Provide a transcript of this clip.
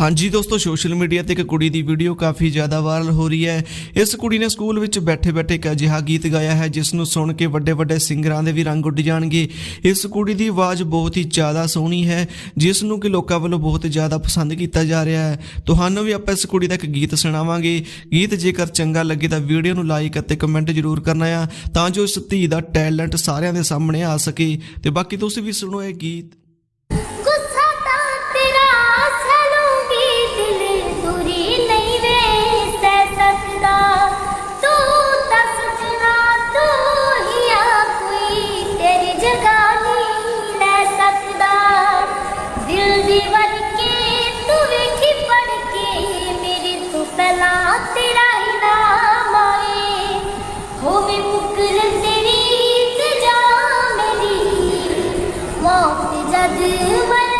ਹਾਂਜੀ ਦੋਸਤੋ, social media ਤੇ ਇੱਕ ਕੁੜੀ ਦੀ ਵੀਡੀਓ ਕਾਫੀ ਜ਼ਿਆਦਾ ਵਾਇਰਲ ਹੋ ਰਹੀ ਹੈ। ਇਸ ਕੁੜੀ ਨੇ ਸਕੂਲ ਵਿੱਚ ਬੈਠੇ-ਬੈਠੇ ਇੱਕ ਅਜਿਹਾ ਗੀਤ ਗਾਇਆ ਹੈ, ਜਿਸ ਨੂੰ ਸੁਣ ਕੇ ਵੱਡੇ-ਵੱਡੇ ਸਿੰਗਰਾਂ ਦੇ ਵੀ ਰੰਗ ਉੱਡ ਜਾਣਗੇ। ਇਸ ਕੁੜੀ ਦੀ ਆਵਾਜ਼ ਬਹੁਤ ਹੀ ਜ਼ਿਆਦਾ ਸੋਹਣੀ ਹੈ, ਜਿਸ ਨੂੰ ਕਿ ਲੋਕਾਂ ਵੱਲੋਂ ਬਹੁਤ ਜ਼ਿਆਦਾ ਪਸੰਦ ਕੀਤਾ ਜਾ ਰਿਹਾ ਹੈ। ਤੁਹਾਨੂੰ ਵੀ ਆਪਾਂ ਇਸ ਕੁੜੀ ਦਾ ਇੱਕ ਗੀਤ ਸੁਣਾਵਾਂਗੇ। ਗੀਤ ਜੇਕਰ ਚੰਗਾ ਲੱਗੇ ਤਾਂ ਵੀਡੀਓ ਨੂੰ ਲਾਈਕ ਅਤੇ ਕਮੈਂਟ ਜ਼ਰੂਰ ਕਰਨਾ ਆ, ਤਾਂ ਜੋ ਇਸ ਧੀ ਦਾ ਟੈਲੈਂਟ ਸਾਰਿਆਂ ਦੇ ਸਾਹਮਣੇ ਆ ਸਕੇ। ਤੇ ਬਾਕੀ ਤੁਸੀਂ ਵੀ ਸੁਣੋ ਇਹ ਗੀਤ। भक्ति जग में